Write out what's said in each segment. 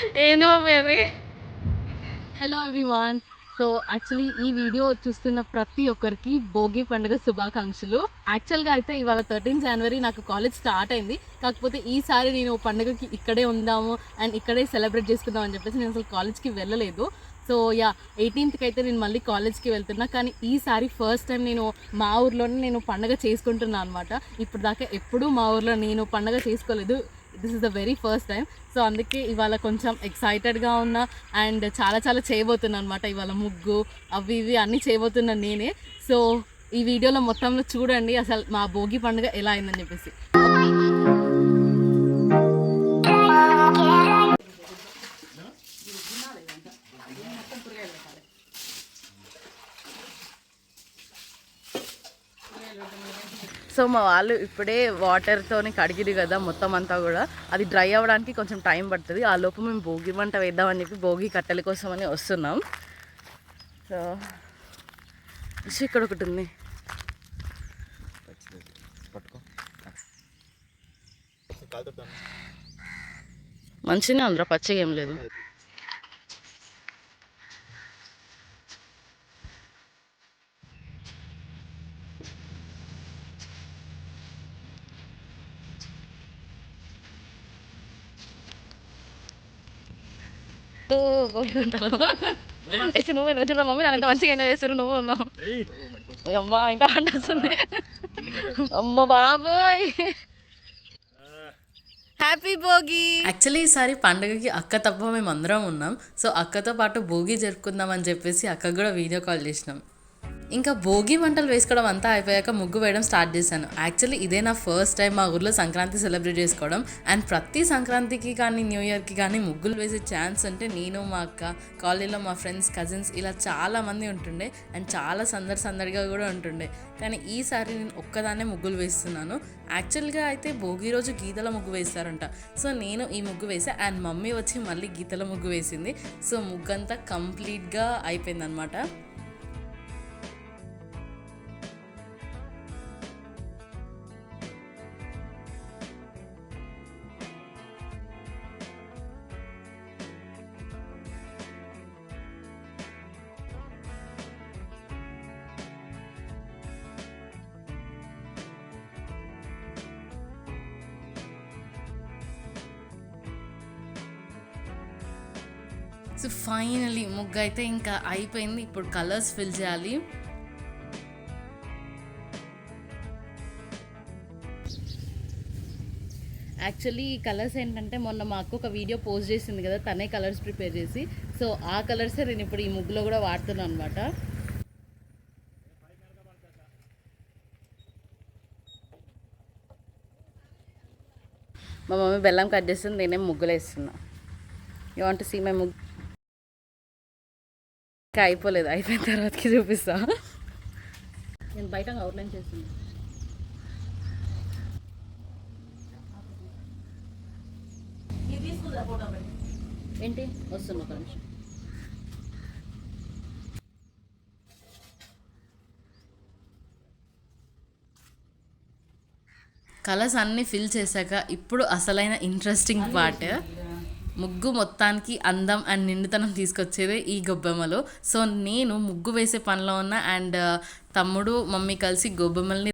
ఏందో mummy hello everyone so actually ఈ video చూస్తున్న ప్రతి ఒక్కరికి భోగి పండుగ శుభాకాంక్షలు. యాక్చువల్గా అయితే ఇవాళ థర్టీన్ జనవరి నాకు కాలేజ్ స్టార్ట్ అయింది. కాకపోతే ఈసారి నేను పండుగకి ఇక్కడే ఉందాము అండ్ ఇక్కడే సెలబ్రేట్ చేసుకుందాం అని చెప్పేసి నేను అసలు కాలేజ్కి వెళ్ళలేదు. సో యా ఎయిటీన్త్కి అయితే నేను మళ్ళీ కాలేజ్కి వెళ్తున్నా. కానీ ఈసారి ఫస్ట్ టైం నేను మా ఊర్లోనే నేను పండగ చేసుకుంటున్నాను అనమాట ఇప్పుడు దాకా ఎప్పుడూ మా ఊర్లో నేను పండగ చేసుకోలేదు. This is the very first time so అందుకే ఇవాళ కొంచెం ఎక్సైటెడ్గా ఉన్నా అండ్ చాలా చాలా చేయబోతున్నాను అనమాట ఇవాళ ముగ్గు అవి ఇవి అన్నీ చేయబోతున్నాను నేనే. సో ఈ వీడియోలో మొత్తంలో చూడండి. అసలు మా భోగి పండుగ ఎలా అయిందని చెప్పేసి. సో మా వాళ్ళు ఇప్పుడే వాటర్తోని కడిగిరు కదా మొత్తం అంతా కూడా. అది డ్రై అవ్వడానికి కొంచెం టైం పడుతుంది. ఆ లోపు మేము భోగి మంట వేద్దామని చెప్పి భోగి కట్టెల కోసం అని వస్తున్నాం. సో ఇక్కడ ఒకటి ఉంది. మంచిగా ఉందిరా పచ్చగా ఏం లేదు. వేసి నువ్వు రోజుల్లో మమ్మీ నన్ను మంచిగా ఎంజాయ్ చేస్తారు నువ్వు ఉన్నావు అమ్మా ఇంకా అంటుంది అమ్మ బాబోయ్ హ్యాపీ భోగి యాక్చువల్లీ ఈసారి పండుగకి అక్క తప్ప మేము అందరం ఉన్నాం. సో అక్కతో పాటు భోగి జరుపుకుందాం అని చెప్పేసి అక్కకు కూడా వీడియో కాల్ చేసినాం. ఇంకా భోగి వంటలు వేసుకోవడం అంతా అయిపోయాక ముగ్గు వేయడం స్టార్ట్ చేశాను. యాక్చువల్లీ ఇదే నా ఫస్ట్ టైం మా ఊర్లో సంక్రాంతి సెలబ్రేట్ చేసుకోవడం. అండ్ ప్రతి సంక్రాంతికి కానీ న్యూ ఇయర్కి కానీ ముగ్గులు వేసే ఛాన్స్ అంటే నేను మా అక్క కాలేజీలో మా ఫ్రెండ్స్ కజిన్స్ ఇలా చాలామంది ఉంటుండే. అండ్ చాలా సందడి సందడిగా కూడా ఉంటుండే. కానీ ఈసారి నేను ఒక్కదాన్నే ముగ్గులు వేస్తున్నాను. యాక్చువల్గా అయితే భోగి రోజు గీతల ముగ్గు వేస్తారంట. సో నేను ఈ ముగ్గు వేసా అండ్ మమ్మీ వచ్చి మళ్ళీ గీతల ముగ్గు వేసింది. సో ముగ్గు అంతా కంప్లీట్గా అయిపోయిందనమాట. సో ఫైనలీ ముగ్గు అయితే ఇంకా అయిపోయింది. ఇప్పుడు కలర్స్ ఫిల్ చేయాలి. యాక్చువల్లీ ఈ కలర్స్ ఏంటంటే మొన్న మా అక్క ఒక వీడియో పోస్ట్ చేసింది కదా తనే కలర్స్ ప్రిపేర్ చేసి. సో ఆ కలర్సే నేను ఇప్పుడు ఈ ముగ్గులో కూడా వాడుతున్నాను అనమాట మా మమ్మీ బెల్లం కట్ చేస్తుంది నేనేం ముగ్గులు వేస్తున్నా యూ వాంట్ సీ మై ముగ్గు ఇంకా అయిపోలేదు. అయిపోయిన తర్వాతకి చూపిస్తా. నేను బయట అవుట్లైన్ చేస్తుంది ఏంటి? వస్తున్నా ఒక నిమిషం. కలర్స్ అన్నీ ఫిల్ చేశాక ఇప్పుడు అసలైన ఇంట్రెస్టింగ్ పార్ట్ ముగ్గు మొత్తానికి అందం అండ్ నిండుతనం తీసుకొచ్చేదే ఈ గొబ్బెమ్మలు. సో నేను ముగ్గు వేసే పనిలో ఉన్న అండ్ తమ్ముడు మమ్మీ కలిసి గొబ్బెమ్మల్ని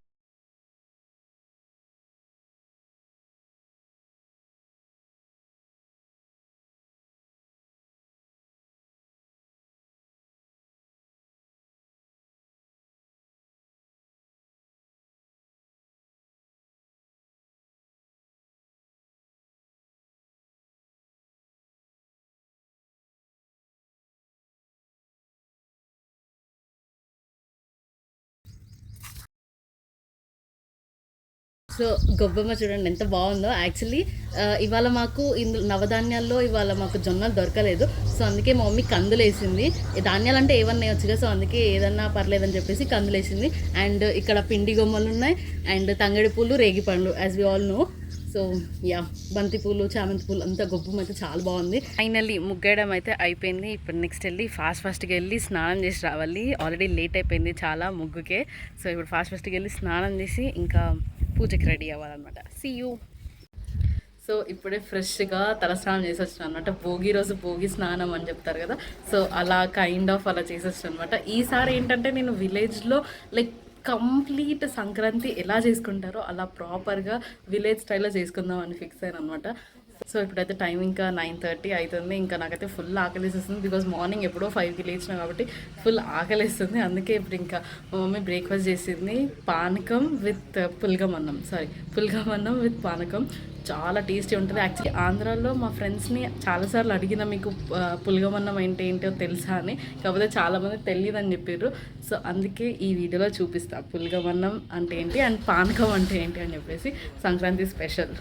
సో గొబ్బెమ్మ చూడండి ఎంత బాగుందో. యాక్చువల్లీ ఇవాళ మాకు ఇందులో నవధాన్యాల్లో ఇవాళ మాకు జొన్నలు దొరకలేదు. సో అందుకే మా మమ్మీ కందులు వేసింది ధాన్యాలు అంటే ఏమన్నా వేయొచ్చుగా సో అందుకే ఏదన్నా పర్లేదని చెప్పేసి కందులు వేసింది అండ్ ఇక్కడ పిండి గొమ్మలు ఉన్నాయి. అండ్ తంగడి పూలు రేగి పండ్లు as we all know so yeah బంతి పూలు చామంతి పూలు అంతా గొప్పం అయితే చాలా బాగుంది. ఫైనల్లీ ముగ్గేయడం అయితే అయిపోయింది. ఇప్పుడు నెక్స్ట్ వెళ్ళి ఫాస్ట్ ఫాస్ట్గా వెళ్ళి స్నానం చేసి రావాలి. ఆల్రెడీ లేట్ అయిపోయింది చాలా ముగ్గుకే. సో ఇప్పుడు ఫాస్ట్ ఫాస్ట్గా వెళ్ళి స్నానం చేసి ఇంకా పూజకి రెడీ అవ్వాలన్నమాట. సి యూ సో ఇప్పుడే ఫ్రెష్గా తలస్నానం చేసి వచ్చిన అనమాట భోగి రోజు భోగి స్నానం అని చెప్తారు కదా. సో అలా కైండ్ ఆఫ్ అలా చేసి అనమాట ఈసారి ఏంటంటే నేను విలేజ్లో లైక్ కంప్లీట్ సంక్రాంతి ఎలా చేసుకుంటారో అలా ప్రాపర్గా విలేజ్ స్టైల్లో చేసుకుందాం అని ఫిక్స్ అయ్యాను అనమాట సో ఇప్పుడైతే టైం ఇంకా నైన్ థర్టీ అవుతుంది ఇంకా నాకైతే ఫుల్ ఆకలిస్తుంది బికాజ్ మార్నింగ్ ఎప్పుడో ఫైవ్కి లేచిన కాబట్టి ఫుల్ ఆకలిస్తుంది. అందుకే ఇప్పుడు ఇంకా మా మమ్మీ బ్రేక్ఫాస్ట్ చేసింది. పానకం విత్ పుల్గం అన్నం సారీ పుల్గం అన్నం విత్ పానకం. చాలా టేస్టీ ఉంటుంది. యాక్చువల్లీ ఆంధ్రాలో మా ఫ్రెండ్స్ని చాలాసార్లు అడిగిన మీకు పులగమన్నం ఏంటి అంటే ఏంటో తెలుసా అని. కాకపోతే చాలామంది తెలియదు అని చెప్పారు సో అందుకే ఈ వీడియోలో చూపిస్తా. పులగమన్నం అంటే ఏంటి? అండ్ పానకం అంటే ఏంటి అని చెప్పేసి సంక్రాంతి స్పెషల్.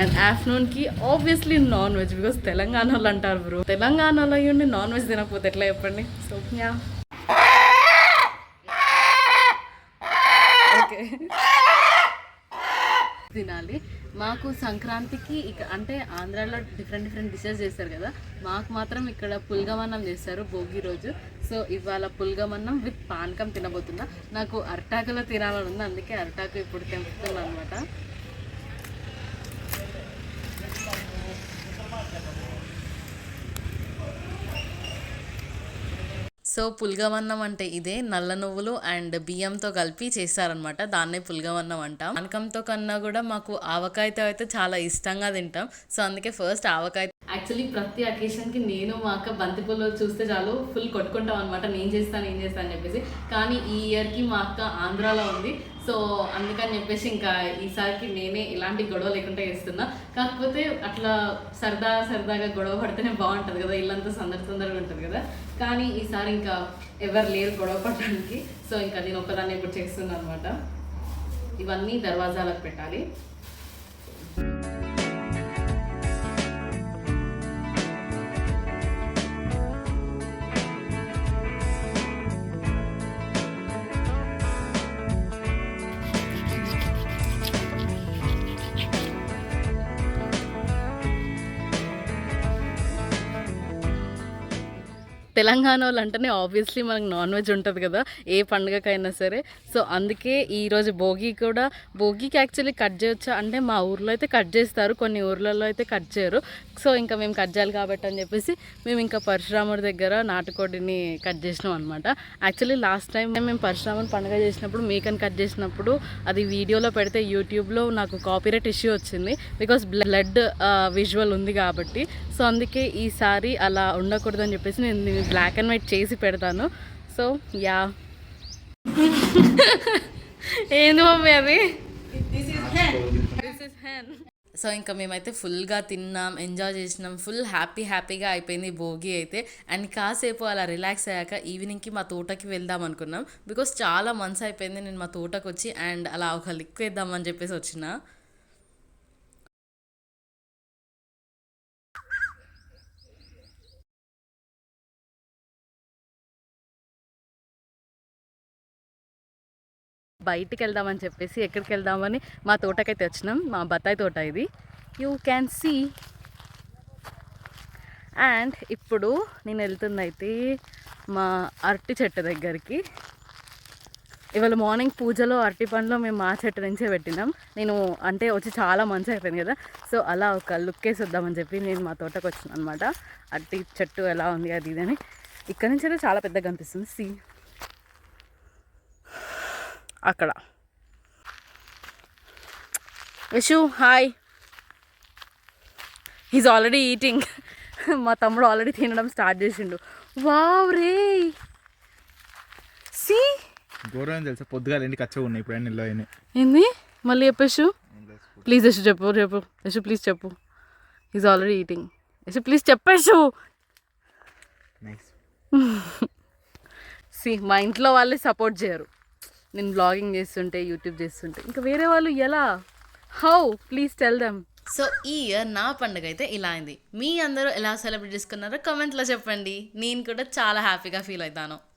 అండ్ ఆఫ్టర్నూన్కి ఆబ్వియస్లీ నాన్ వెజ్ బికాస్ తెలంగాణలో అంటారు బ్రో తెలంగాణలో ఉండి నాన్ వెజ్ తినకపోతే ఎట్లా చెప్పండి? సో యా ఓకే తినాలి. మాకు సంక్రాంతికి ఇక అంటే ఆంధ్రాలో డిఫరెంట్ డిఫరెంట్ డిషెస్ చేస్తారు కదా. మాకు మాత్రం ఇక్కడ పుల్గమన్నం చేస్తారు భోగి రోజు. సో ఇవాళ పుల్గమన్నం విత్ పానకం తినబోతున్నా. నాకు అరటాకులో తినాలని ఉంది. అందుకే అరటాకు ఇప్పుడు తెంపుతున్నాను అనమాట సో పుల్గవన్నం అంటే ఇదే నల్ల నువ్వులు అండ్ బియ్యంతో కలిపి చేస్తారనమాట దాన్నే పుల్గవన్నం అంటాం. కనకంతో కన్నా కూడా మాకు ఆవకాయతో అయితే చాలా ఇష్టంగా తింటాం. సో అందుకే ఫస్ట్ ఆవకాయ యాక్చువల్లీ ప్రతి అకేషన్కి నేను మా అక్క బంతిపూలు చూస్తే చాలు ఫుల్ కొట్టుకుంటాం అనమాట నేను చేస్తాను నేను చేస్తాను అని చెప్పేసి. కానీ ఈ ఇయర్కి మా అక్క ఆంధ్రాలో ఉంది. సో అందుకని చెప్పేసి ఇంకా ఈసారికి నేనే ఇలాంటి గొడవ లేకుండా చేస్తున్నా. కాకపోతే అట్లా సరదా సరదాగా గొడవ పడితేనే బాగుంటుంది కదా ఇల్లంతా సందడి సందడిగా ఉంటుంది కదా. కానీ ఈసారి ఇంకా ఎవరు లేరు గొడవ పడడానికి. సో ఇంకా నేను ఒకదాన్ని ఇప్పుడు చేస్తున్నాను అనమాట ఇవన్నీ దర్వాజాలకు పెట్టాలి. తెలంగాణ వాళ్ళు అంటేనే ఆబ్వియస్లీ మనకు నాన్ వెజ్ ఉంటుంది కదా ఏ పండుగకైనా సరే. సో అందుకే ఈరోజు భోగి కూడా భోగికి యాక్చువల్లీ కట్ చేయొచ్చా? అంటే మా ఊర్లో అయితే కట్ చేస్తారు కొన్ని ఊర్లలో అయితే కట్ చేయరు. సో ఇంకా మేము కట్ చేయాలి కాబట్టి అని చెప్పేసి మేము ఇంకా పరశురాముడి దగ్గర నాటుకోడిని కట్ చేసినాం అనమాట యాక్చువల్లీ లాస్ట్ టైం మేము పరశురాముని పండుగ చేసినప్పుడు మేకని కట్ చేసినప్పుడు అది వీడియోలో పెడితే యూట్యూబ్లో నాకు కాపీరైట్ ఇష్యూ వచ్చింది. బికాస్ బ్లడ్ విజువల్ ఉంది కాబట్టి. సో అందుకే ఈసారి అలా ఉండకూడదు అని చెప్పేసి నేను బ్లాక్ అండ్ వైట్ చేసి పెడతాను. సో యా ఏంది మమ్మీ అది? సో ఇంకా మేమైతే ఫుల్గా తిన్నాం ఎంజాయ్ చేసినాం. ఫుల్ హ్యాపీ హ్యాపీగా అయిపోయింది భోగి అయితే. అండ్ కాసేపు అలా రిలాక్స్ అయ్యాక ఈవినింగ్కి మా తోటకి వెళ్దాం అనుకున్నాం. బికాస్ చాలా మంత్స్ అయిపోయింది నేను మా తోటకు వచ్చి అండ్ అలా ఒక లిక్ వేద్దామని చెప్పేసి వచ్చిన. బయటికి వెళ్దామని చెప్పేసి ఎక్కడికి వెళ్దామని మా తోటకైతే వచ్చినాం. మా బత్తాయి తోట ఇది. యూ క్యాన్ సీ అండ్ ఇప్పుడు నేను వెళ్తుందైతే మా అరటి చెట్టు దగ్గరికి. ఇవాళ మార్నింగ్ పూజలో అరటి పండ్లు మేము మా చెట్టు నుంచే పెట్టినాం. నేను అంటే వచ్చి చాలా మంచి అయిపోయింది కదా. సో అలా ఒక లుక్ వేసి వద్దామని చెప్పి నేను మా తోటకు వచ్చిన అనమాట అరటి చెట్టు ఎలా ఉంది అది ఇది అని. ఇక్కడ నుంచి అయితే చాలా పెద్దగా కనిపిస్తుంది సీ అక్కడ. Vishu hi. He's already eating మా తమ్ముడు ఆల్రెడీ తినడం స్టార్ట్ చేసిండు. వావ్ రే. సి ఘోరం తెలుసా? పొద్దుగాల ఎండి కచ్చగా ఉన్నాయి? ఇప్పుడు నిల్లో అయినాయి. ఏంది? మళ్ళీ చెప్పేసు ప్లీజ్ యశు చెప్పు చెప్పు. యశు ప్లీజ్ చెప్పు. He's already eating Yashu please చెప్పేసు C మా ఇంట్లో వాళ్ళే సపోర్ట్ చేయరు. నేను బ్లాగింగ్ చేస్తుంటే యూట్యూబ్ చేస్తుంటే ఇంకా వేరే వాళ్ళు ఎలా? How please tell them so ఈ ఇయర్ నా పండుగ అయితే ఇలా అయింది. మీ అందరూ ఎలా సెలబ్రేట్ చేసుకున్నారో కమెంట్లో చెప్పండి. నేను కూడా చాలా హ్యాపీగా ఫీల్ అవుతాను.